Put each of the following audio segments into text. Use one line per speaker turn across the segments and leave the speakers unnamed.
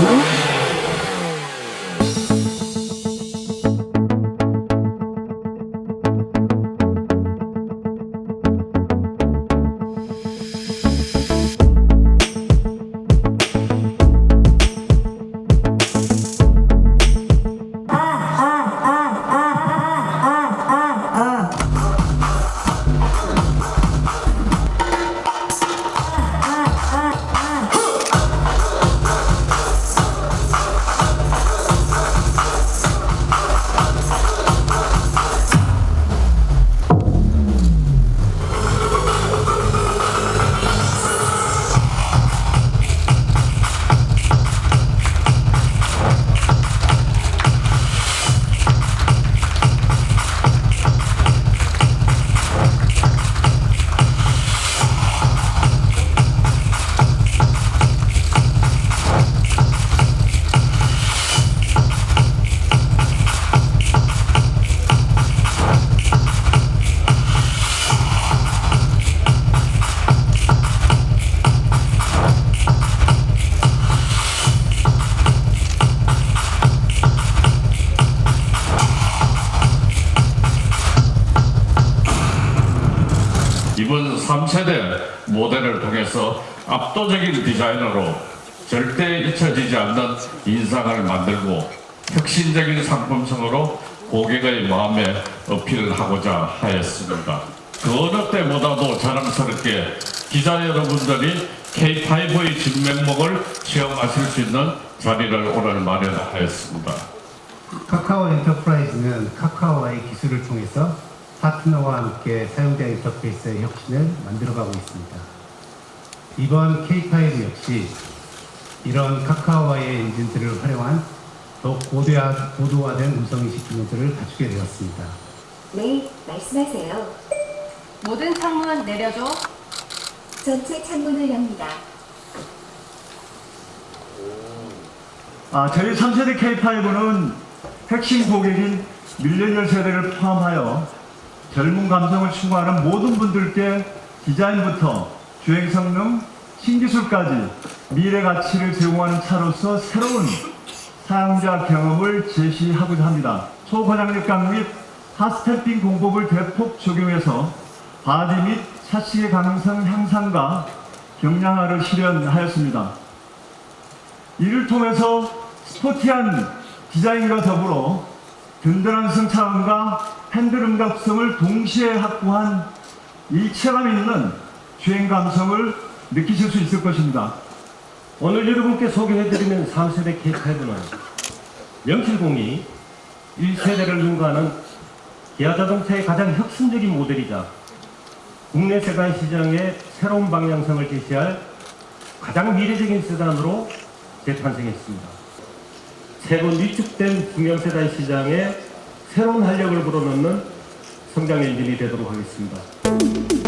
이 모델을 통해서 압도적인 디자인으로 절대 잊혀지지 않는 인상을 만들고 혁신적인 상품성으로 고객의 마음에 어필을 하고자 하였습니다. 그 어느 때보다도 자랑스럽게 기자 여러분들이 K5의 진면목을 체험하실 수 있는 자리를 오늘 마련하였습니다.
카카오 엔터프라이즈는 카카오와의 기술을 통해서 파트너와 함께 사용자 인터페이스의 혁신을 만들어가고 있습니다. 이번 K5 역시 이런 카카오와의 엔진들을 활용한 더욱 고도화, 고도화된 음성인식 기능들을 갖추게 되었습니다.
네, 말씀하세요.
모든 창문 내려줘.
전체 창문을 엽니다.
아, 저희 3세대 K5는 핵심 고객인 밀레니얼 세대를 포함하여 젊은 감성을 추구하는 모든 분들께 디자인부터 주행 성능, 신기술까지 미래 가치를 제공하는 차로서 새로운 사용자 경험을 제시하고자 합니다. 초고장력강 및 하스태핑 공법을 대폭 적용해서 바디 및 샤시의 가능성 향상과 경량화를 실현하였습니다. 이를 통해서 스포티한 디자인과 더불어 든든한 승차감과 핸들 음각성을 동시에 확보한 일체감 있는 주행 감성을 느끼실 수 있을 것입니다.
오늘 여러분께 소개해드리는 3세대 K5는 0702 1세대를 능가하는 기아 자동차의 가장 혁신적인 모델이자 국내 세단 시장의 새로운 방향성을 제시할 가장 미래적인 세단으로 재탄생했습니다. 새로 위축된 중형 세단 시장에 새로운 활력을 불어넣는 성장 엔진이 되도록 하겠습니다.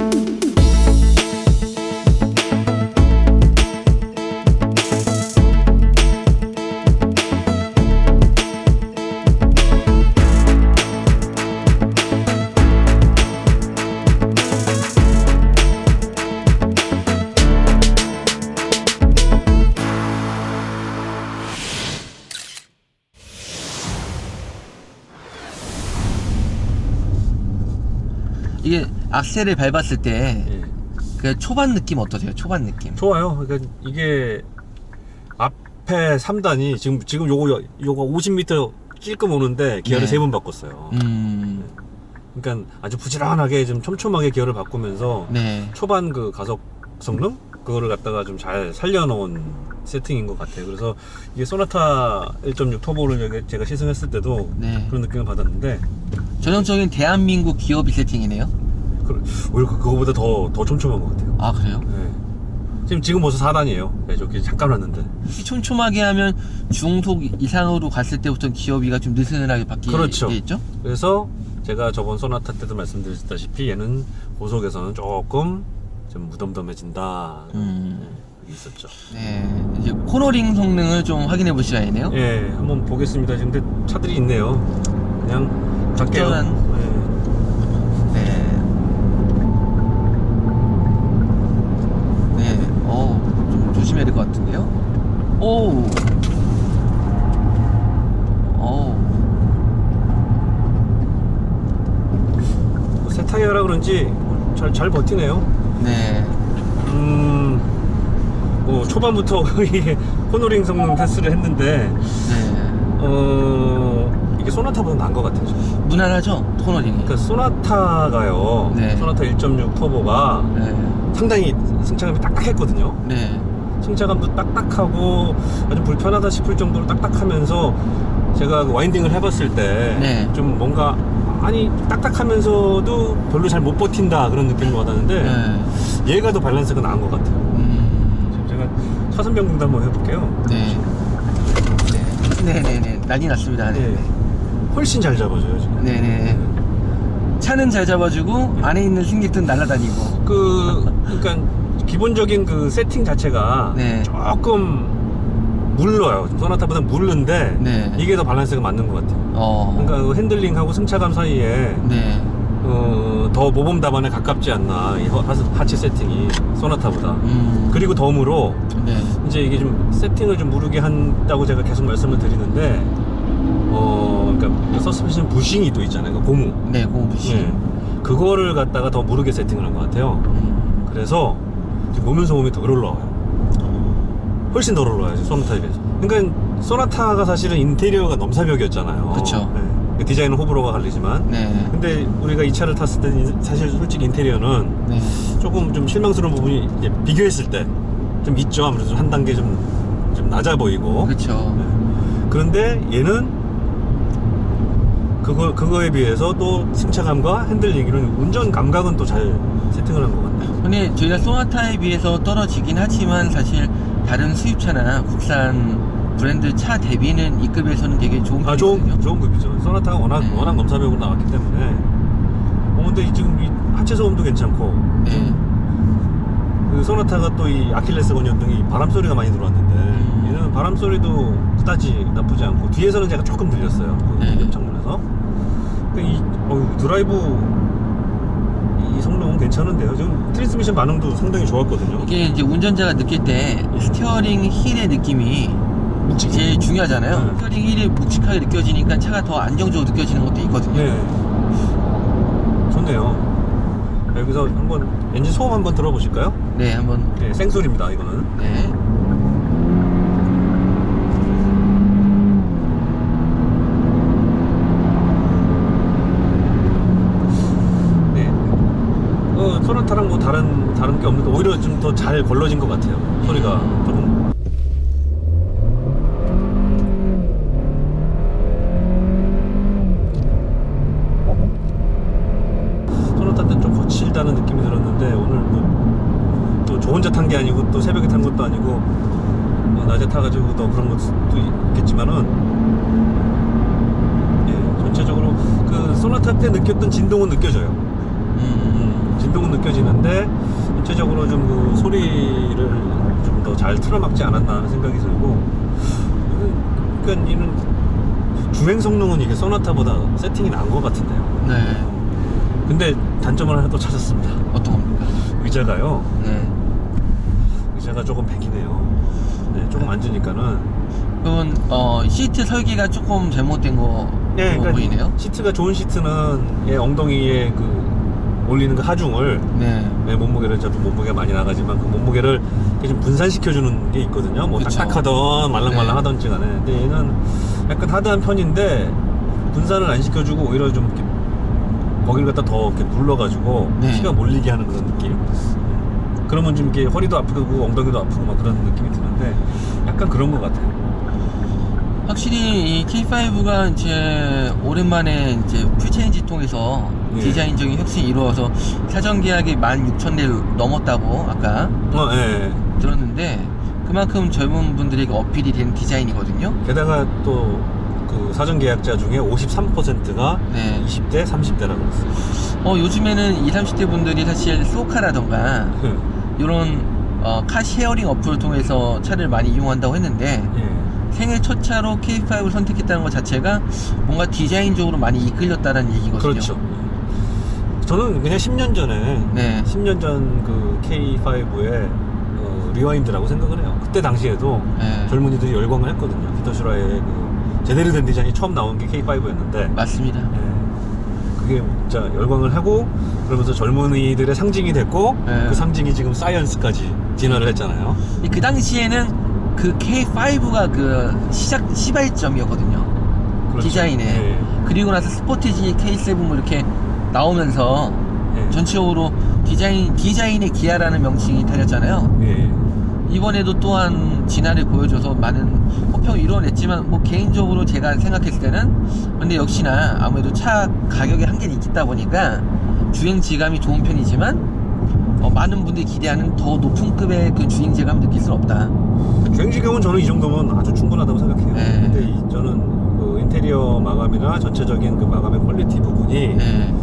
악셀을 밟았을 때
예.
그 초반 느낌 어떠세요? 초반 느낌.
좋아요. 그러니까 이게 앞에 3단이 지금 지금 요거 요거 50m 찔끔 오는데 기어를
네.
세번 바꿨어요.
음,
그러니까 아주 부지런하게 좀 촘촘하게 기어를 바꾸면서
네.
초반 그 가속 성능 그거를 갖다가 좀 잘 살려놓은 세팅인 것 같아요. 그래서 이게 소나타 1.6 터보를 제가 시승했을 때도
네.
그런 느낌을 받았는데
전형적인 대한민국 기어비 세팅이네요.
그- 오히려 그- 그거보다 더 더 촘촘한 것 같아요.
아 그래요?
네. 지금 지금 벌써 4단이에요. 네, 저기 잠깐 왔는데.
이 촘촘하게 하면 중속 이상으로 갔을 때부터 기어비가 좀 느슨하게 바뀌게
그렇죠. 그래서 제가 저번 소나타 때도 말씀드렸다시피 얘는 고속에서는 조금 좀 무덤덤해진다.
음.
그게 있었죠.
네. 이제 코너링 성능을 좀 확인해 볼 시간이네요.
예, 한번 보겠습니다. 근데 차들이 있네요. 그냥 갈게요.
적절한-
예.
네. 네. 어, 좀 조심해야 될 것 같은데요. 오.
기아라 그런지 잘, 잘 버티네요.
네.
음, 뭐 초반부터 거의 호노링 성능 테스트를 했는데,
네.
어, 이게 소나타보다 나은 것 같아요. 저는.
무난하죠? 토너링이.
그러니까 소나타가요.
네.
소나타 1.6 터보가
네.
상당히 승차감이 딱딱했거든요.
네.
승차감도 딱딱하고 아주 불편하다 싶을 정도로 딱딱하면서 제가 그 와인딩을 해봤을 때좀
네.
뭔가 아니 딱딱하면서도 별로 잘 못 버틴다 그런 느낌을 받았는데
네.
얘가 더 밸런스가 나은 것 같아요.
음.
제가 차선 변경도 한번 해볼게요.
네. 네. 네네 네. 난리 났습니다. 네.
네. 훨씬 잘 잡아줘요 지금.
네네. 차는 잘 잡아주고 안에 있는 승객들은 날아다니고.
그 그러니까 기본적인 그 세팅 자체가
네.
조금 물러요. 소나타보다 물른데
네.
이게 더 밸런스가 맞는 것 같아요.
어.
그러니까 그 핸들링하고 승차감 사이에
네.
어, 더 모범 답안에 가깝지 않나 이 하- 하체 세팅이 소나타보다.
음.
그리고 덤으로
네.
이제 이게 좀 세팅을 좀 무르게 한다고 제가 계속 말씀을 드리는데 어 그러니까 서스펜션 부싱이 또 있잖아요. 그 고무.
네. 고무부시.
네. 그거를 갖다가 더 무르게 세팅을 한 것 같아요.
음.
그래서 지금 노면 소음이 덜 올라와요. 훨씬 덜 지금 소나타에 비해서. 그러니까 소나타가 사실은 인테리어가 넘사벽이었잖아요.
그쵸.
네. 디자인은 호불호가 갈리지만.
네.
근데 우리가 이 차를 탔을 때는 사실 솔직히 인테리어는
네.
조금 좀 실망스러운 부분이 이제 비교했을 때 좀 있죠. 아무래도 좀한 단계 좀, 좀 낮아 보이고.
그렇죠.
네. 그런데 얘는 그거, 그거에 비해서 또 승차감과 핸들링 이런 운전 감각은 또 잘 세팅을 한 것 같네요.
근데 저희가 소나타에 비해서 떨어지긴 하지만 사실 다른 수입차나 국산 브랜드 차 대비는 이 급에서는 되게 좋은
아. 좋은, 좋은 급이죠. 소나타가 워낙,
네.
워낙 넘사벽으로 나왔기 때문에. 어, 근데 이 지금 이 하체 소음도 괜찮고,
네.
그 소나타가 또 이 아킬레스건이었던 이 바람 소리가 많이 들어왔는데,
음.
얘는 바람 소리도 그다지 나쁘지 않고, 뒤에서는 제가 조금 들렸어요. 그
네.
옆창문에서. 이, 어휴, 드라이브, 괜찮은데요. 지금 트랜스미션 반응도 상당히 좋았거든요.
이게 이제 운전자가 느낄 때 스티어링 힐의 느낌이 제일 중요하잖아요.
네.
스티어링 힐이 묵직하게 느껴지니까 차가 더 안정적으로 느껴지는 것도 있거든요.
네. 좋네요. 여기서 한번 엔진 소음 한번 들어보실까요?
네, 한번
네, 생소리입니다, 이거는.
네.
네. 어, 소나타랑 뭐 다른 다른 게 없는데 오히려 좀 더 잘 걸러진 것 같아요. 소리가 조금. 소나타 때는 좀 거칠다는 느낌이 들었는데 오늘 뭐 또 저 혼자 탄 게 아니고 또 새벽에 탄 것도 아니고 어, 낮에 타가지고 더 그런 것도 있겠지만은 예, 전체적으로 그 소나타 때 느꼈던 진동은 느껴져요.
음,
진동은 느껴지는데 전체적으로 좀 그 소리를 좀 더 잘 틀어막지 않았나 하는 생각이 들고 그러니까 이는 주행 성능은 이게 소나타보다 세팅이 나은 것 같은데요.
네.
근데 단점을 하나 또 찾았습니다.
어떤 겁니까?
의자가요.
네.
의자가 조금 백이네요. 네, 조금 앉으니까는
그건 어, 시트 설계가 조금 잘못된 거
네,
뭐 보이네요.
시트가 좋은 시트는 얘 엉덩이에 그 올리는 그 하중을
네.
내 몸무게를 저도 몸무게가 많이 나가지만 그 몸무게를 좀 분산시켜주는 게 있거든요. 뭐
그쵸.
딱딱하던 말랑말랑하던지 간에. 근데 얘는 약간 하드한 편인데 분산을 안 시켜주고 오히려 좀 이렇게 거기를 갖다 더 이렇게 눌러가지고
네.
피가 몰리게 하는 그런 느낌. 그러면 좀 이렇게 허리도 아프고 엉덩이도 아프고 막 그런 느낌이 드는데 약간 그런 것 같아요.
확실히 이 K5가 이제 오랜만에 이제 풀체인지 통해서
예.
디자인적인 혁신이 이루어서 사전 계약이 16,000대를 넘었다고 아까
어, 예. 예.
들었는데 그만큼 젊은 분들에게 어필이 된 디자인이거든요.
게다가 또 그 사전 계약자 중에 53%가
네.
20대, 30대라고 했어요.
어 요즘에는 20, 30대 분들이 사실 소카라던가 이런 어, 카 쉐어링 어플을 통해서 차를 많이 이용한다고 했는데
예.
생애 첫 차로 K5를 선택했다는 것 자체가 뭔가 디자인적으로 많이 이끌렸다는 얘기거든요.
그렇죠. 저는 그냥 10년 전에
네.
10년 전 그 K5의 어, 리와인드라고 생각을 해요. 그때 당시에도
네.
젊은이들이 열광을 했거든요. 피터 슈라의 그 제대로 된 디자인이 처음 나온 게 K5였는데
맞습니다.
그게 진짜 열광을 하고 그러면서 젊은이들의 상징이 됐고
네.
그 상징이 지금 사이언스까지 진화를 했잖아요.
그 당시에는 그 K5가 그 시작 시발점이었거든요.
그렇죠.
디자인에.
예.
그리고 나서 스포티지 K7 뭐 이렇게 나오면서
예.
전체적으로 디자인 디자인의 기아라는 명칭이 달렸잖아요.
예.
이번에도 또한 진화를 보여줘서 많은 호평을 이뤄냈지만 뭐 개인적으로 제가 생각했을 때는 근데 역시나 아무래도 차 가격에 한계는 있다 보니까 주행 질감이 좋은 편이지만 어, 많은 분들이 기대하는 더 높은 급의 그 주행 질감을 느낄 수는 없다.
주행지경은 저는 이 정도면 아주 충분하다고 생각해요.
네.
근데 이- 저는 그 인테리어 마감이나 전체적인 그 마감의 퀄리티 부분이
네,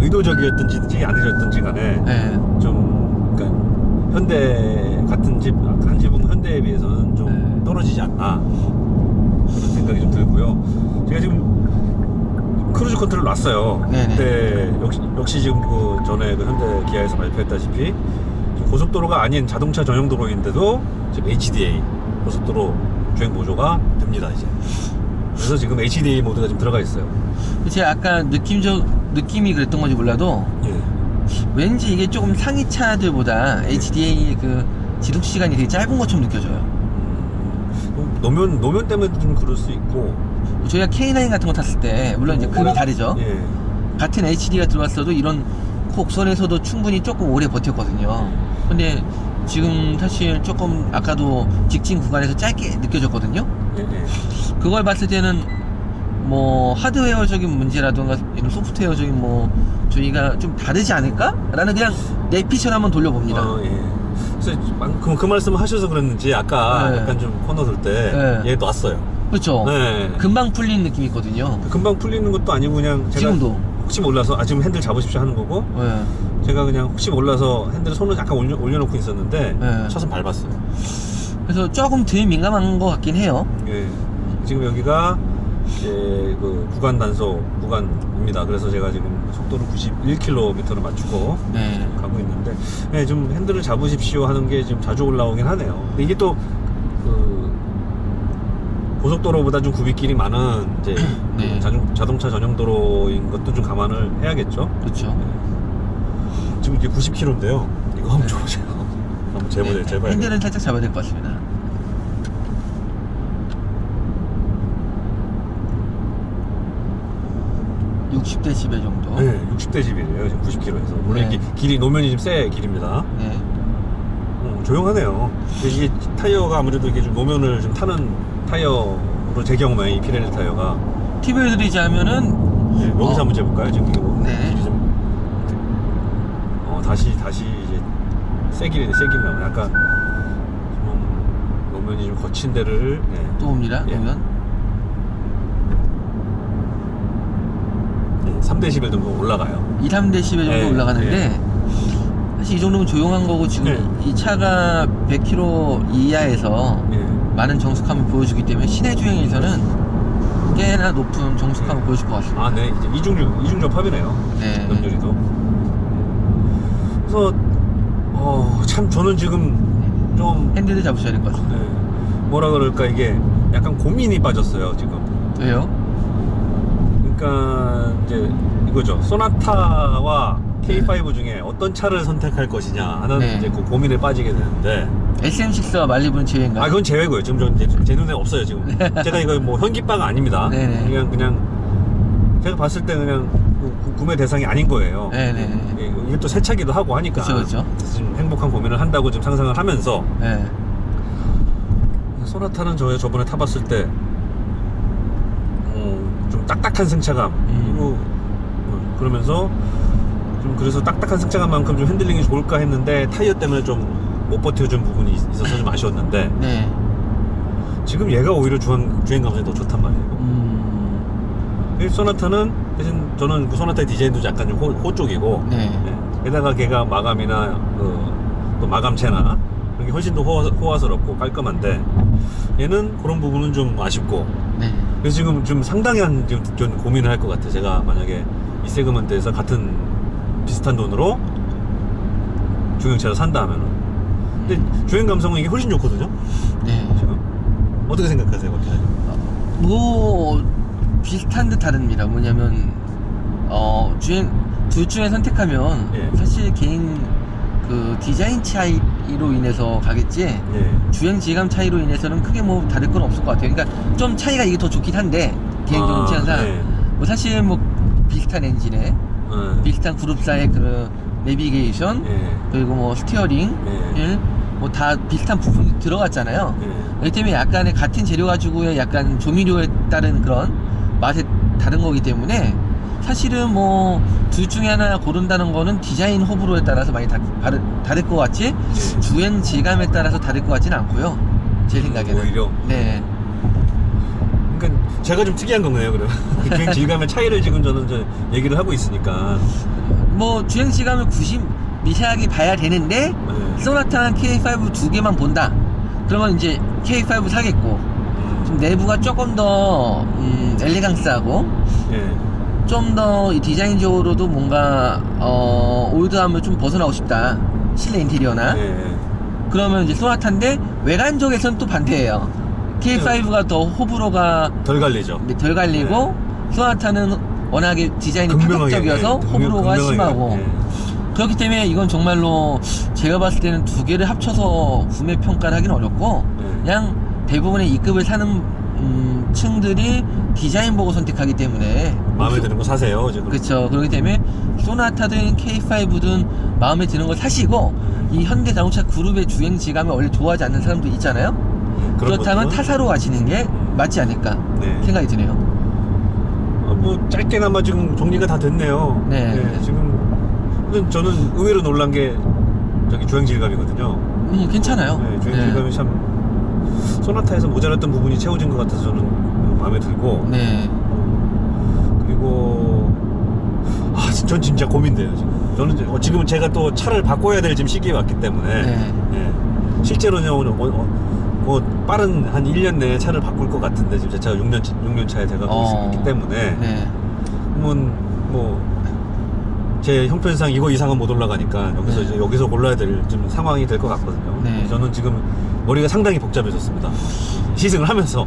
의도적이었든지 아니었든지 간에
네,
좀 그러니까 현대 같은 집 한 집은 현대에 비해서는 좀
네.
떨어지지 않나 그런 생각이 좀 들고요. 제가 지금 크루즈 컨트롤 놨어요.
네네.
근데 역시, 역시 지금 그 전에 그 현대 기아에서 발표했다시피 고속도로가 아닌 자동차 전용 도로인데도 지금 HDA 고속도로 주행 보조가 됩니다 이제. 그래서 지금 HDA 모드가 지금 들어가 있어요.
제가 아까 느낌적 느낌이 그랬던 건지 몰라도
예.
왠지 이게 조금 상위 차들보다 HDA의 그 지속 시간이 되게 짧은 것처럼 느껴져요.
음, 노면 노면 때문에도 좀 그럴 수 있고.
저희가 K9 같은 거 탔을 때 물론 이제 급이 다르죠.
예.
같은 HD가 들어왔어도 이런 곡선에서도 충분히 조금 오래 버텼거든요. 근데 지금 사실 조금 아까도 직진 구간에서 짧게 느껴졌거든요.
예, 예.
그걸 봤을 때는 뭐 하드웨어적인 문제라든가 이런 소프트웨어적인 뭐 저희가 좀 다르지 않을까? 라는 그냥 내 피셜 한번 돌려봅니다.
어, 예. 그래서 막- 그, 그 말씀을 하셔서 그랬는지 아까
네.
약간 좀 코너 돌때
네.
얘 놨어요.
그렇죠?
네.
금방 풀리는 느낌이 있거든요.
금방 풀리는 것도 아니고 그냥 제가
지금도.
혹시 몰라서 아 지금 핸들 잡으십시오 하는 거고
네.
제가 그냥 혹시 몰라서 핸들 손을 약간 올려, 올려놓고 있었는데
네.
차선 밟았어요.
그래서 조금 덜 민감한 것 같긴 해요.
예. 지금 여기가 그 구간 단속 구간입니다. 그래서 제가 지금 속도를 91km로 맞추고
네.
가고 있는데 네, 좀 핸들을 잡으십시오 하는 게 지금 자주 올라오긴 하네요. 근데 이게 또 그, 고속도로보다 좀 굽이길이 많은 이제
네.
그 자동, 자동차 전용 도로인 것도 좀 감안을 해야겠죠.
그렇죠.
지금 이제 90km인데요. 이거 한번 줘보세요. 한번 재보세요.
네.
재봐야
핸들은 살짝 잡아야 될 것 같습니다. 60데시벨 정도.
네, 60대 집이에요. 지금 90km에서. 물론
네.
이게 길이 노면이 좀세 길입니다.
네.
어, 조용하네요. 근데 이게 타이어가 아무래도 이게 좀 노면을 좀 타는 타이어로 제 경우에 이 피렐리 타이어가
팁을 드리지 하면은
네, 여기서
어.
한번 재볼까요? 지금 이게 뭐
네.
길이 좀 어, 다시 다시 이제 세 길이네 세 길이 나오네. 약간 좀 노면이 좀 거친 데를 네.
또 옵니다.
예.
그러면
네, 3데시벨 정도 올라가요.
2, 3데시벨 정도
네,
올라가는데 사실 이 정도면 조용한 거고 지금
네.
이 차가 100km 이하에서
예.
많은 정숙함을 보여주기 때문에 시내 주행에서는 꽤나 높은 정숙함을 보여줄 것 같습니다.
아, 네. 이제 이중적 이중적 합이네요.
네.
연결이도. 그래서 어, 참 저는 지금 좀
핸들을 잡으셔야 될 것 같습니다.
네, 뭐라 그럴까 이게 약간 고민이 빠졌어요 지금.
왜요?
그러니까 이제 이거죠. 소나타와 K5 중에 어떤 차를 선택할 것이냐 하는
네.
이제 그 고민에 빠지게 되는데
SM6와 말리부는 제외인가요?
아 그건 제외고요. 지금 저 이제 제 눈에 없어요 지금. 제가 이거 뭐 현기바가 아닙니다.
네네.
그냥 그냥 제가 봤을 때 그냥 구- 구- 구매 대상이 아닌 거예요.
네네.
예, 이게 또새 차기도 하고 하니까
그쵸, 그쵸.
지금 행복한 고민을 한다고 지금 상상을 하면서
네.
소나타는 저 저번에 타봤을 때 어, 좀 딱딱한 승차감
음.
그리고 어, 그러면서 좀 그래서 딱딱한 승차감만큼 좀 핸들링이 좋을까 했는데 타이어 때문에 좀 못 버텨준 부분이 있- 있어서 좀 아쉬웠는데
네.
지금 얘가 오히려 주행, 주행 감성이 더 좋단 말이에요.
음.
이 소나타는 대신 저는 그 소나타의 디자인도 약간 좀 호, 호 쪽이고
네.
예. 게다가 걔가 마감이나 그, 또 마감체나 그런 게 훨씬 더 호화, 호화스럽고 깔끔한데 얘는 그런 부분은 좀 아쉽고
네.
그래서 지금 좀 상당히 한 지금 좀 고민을 할 것 같아요. 제가 만약에 이 세그먼트에서 같은 비슷한 돈으로 중형차를 산다 하면은 근데 주행 감성은 이게 훨씬 좋거든요.
네.
지금 어떻게 생각하세요, 그렇게?
뭐 비슷한 듯 다릅니다. 뭐냐면 어 주행 둘 중에 선택하면
예.
사실 개인 그 디자인 차이 로 인해서 가겠지
예.
주행 질감 차이로 인해서는 크게 뭐 다를 건 없을 것 같아요. 그러니까 좀 차이가 이게 더 좋긴 한데 개인적인
아,
취향상
예.
뭐 사실 뭐 비슷한 엔진에
예.
비슷한 그룹사의 그 내비게이션
예.
그리고 뭐 스티어링
예.
뭐다 비슷한 부분이 들어갔잖아요.
예.
그렇기 때문에 약간의 같은 재료 가지고의 약간 조미료에 따른 그런 맛에 다른 거기 때문에 사실은 뭐 둘 중에 하나 고른다는 거는 디자인 호불호에 따라서 많이 다, 다를, 다를 것 같지
예.
주행 질감에 따라서 다를 것 같지는 않고요. 제 생각에는.
오히려?
네.
그러니까 제가 좀 특이한 건가요, 그럼? 주행 질감의 차이를 지금 저는 이제 얘기를 하고 있으니까.
뭐 주행 질감을 굳이 미세하게 봐야 되는데
예.
소나타랑 K5 두 개만 본다. 그러면 이제 K5 사겠고 좀 내부가 조금 더 음, 엘레강스하고
예.
좀 더 디자인적으로도 뭔가 어, 올드함을 좀 벗어나고 싶다. 실내 인테리어나
예.
그러면 이제 소나타인데 외관적에서는 또 반대예요. K5가 더 호불호가
덜 갈리죠.
덜 갈리고 소나타는 워낙에 디자인이 파격적이어서
예,
호불호가 심하고
예.
그렇기 때문에 이건 정말로 제가 봤을 때는 두 개를 합쳐서 구매 평가를 하기는 어렵고
예.
그냥 대부분의 E급을 사는 음, 층들이 디자인 보고 선택하기 때문에
마음에 드는 거 사세요, 지금.
그렇죠 그렇기 때문에 소나타든 K5든 마음에 드는 걸 사시고 이 현대 자동차 그룹의 주행 질감을 원래 좋아하지 않는 사람도 있잖아요
그런
그렇다면
것들은
타사로 가시는 게 맞지 않을까
네.
생각이 드네요
어, 뭐 짧게나마 지금 정리가 다 됐네요.
네.
지금 근데 저는 의외로 놀란 게 저기 주행 질감이거든요.
음 괜찮아요
네, 주행
네.
질감이 참 소나타에서 모자랐던 부분이 채워진 것 같아서 저는 마음에 들고
네.
그리고 아, 전 진짜 고민돼요 지금. 저는 어, 지금은 제가 또 차를 바꿔야 될 지금 시기에 왔기 때문에
네.
예. 실제로는 오늘 어, 어, 뭐 빠른 한 1년 내에 차를 바꿀 것 같은데 지금 제 차가 6년 6년 차에 돼가고
어.
있기 때문에
네.
그러면 뭐 제 형편상 이거 이상은 못 올라가니까 여기서
네.
이제 여기서 골라야 될 좀 상황이 될 것 같거든요.
네.
저는 지금 머리가 상당히 복잡해졌습니다. 시승을 하면서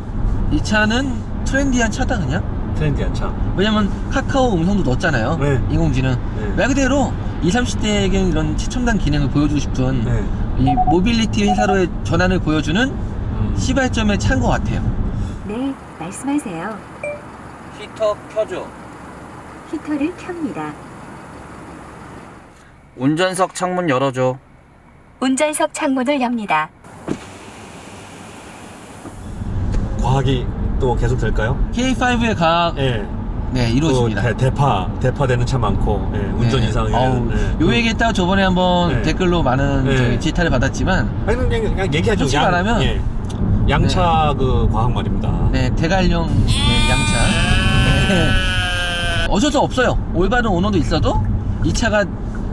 이 차는 트렌디한 차다 그냥
트렌디한 차.
왜냐면 카카오 음성도 넣었잖아요
네.
인공지능
네.
말 그대로 20, 30대에게 이런 최첨단 기능을 보여주고 싶은
네.
이 모빌리티 회사로의 전환을 보여주는
음.
시발점의 차인 것 같아요
네, 말씀하세요.
히터 켜줘
히터를 켭니다.
운전석 창문 열어줘.
운전석 창문을 엽니다.
과학이 또 계속 될까요?
K5의 과학
예. 네또
이루어집니다
대, 대파 대파되는 차 많고 예, 운전
네.
이상에
어우,
네.
요 얘기했다가 저번에 한번
네.
댓글로 많은
네.
저기 지탄을 받았지만
아니 그냥, 그냥 얘기하죠.
솔직히 말하면
예. 양차 그 과학 말입니다.
네 대관령 네, 양차 네. 어쩔 수 없어요 올바른 오너도 있어도 이 차가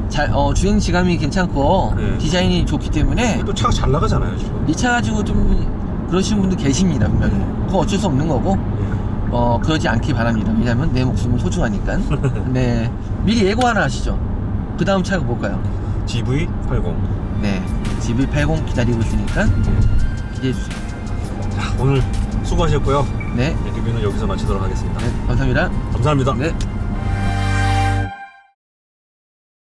잘, 어, 주행 질감이 괜찮고
네.
디자인이 좋기 때문에
또 차가 잘 나가잖아요 지금.
이 차 가지고 좀 그러시는 분들 계십니다 분명히. 그거 어쩔 수 없는 거고
예.
어 그러지 않길 바랍니다. 왜냐면 내 목숨은 소중하니까. 네. 미리 예고 하나 하시죠. 그 다음 차가 뭘까요?
GV80.
네. GV80 기다리고 있으니까 기대해 주세요.
자, 오늘 수고하셨고요.
네,
네, 리뷰는 여기서 마치도록 하겠습니다.
네 감사합니다.
감사합니다.
네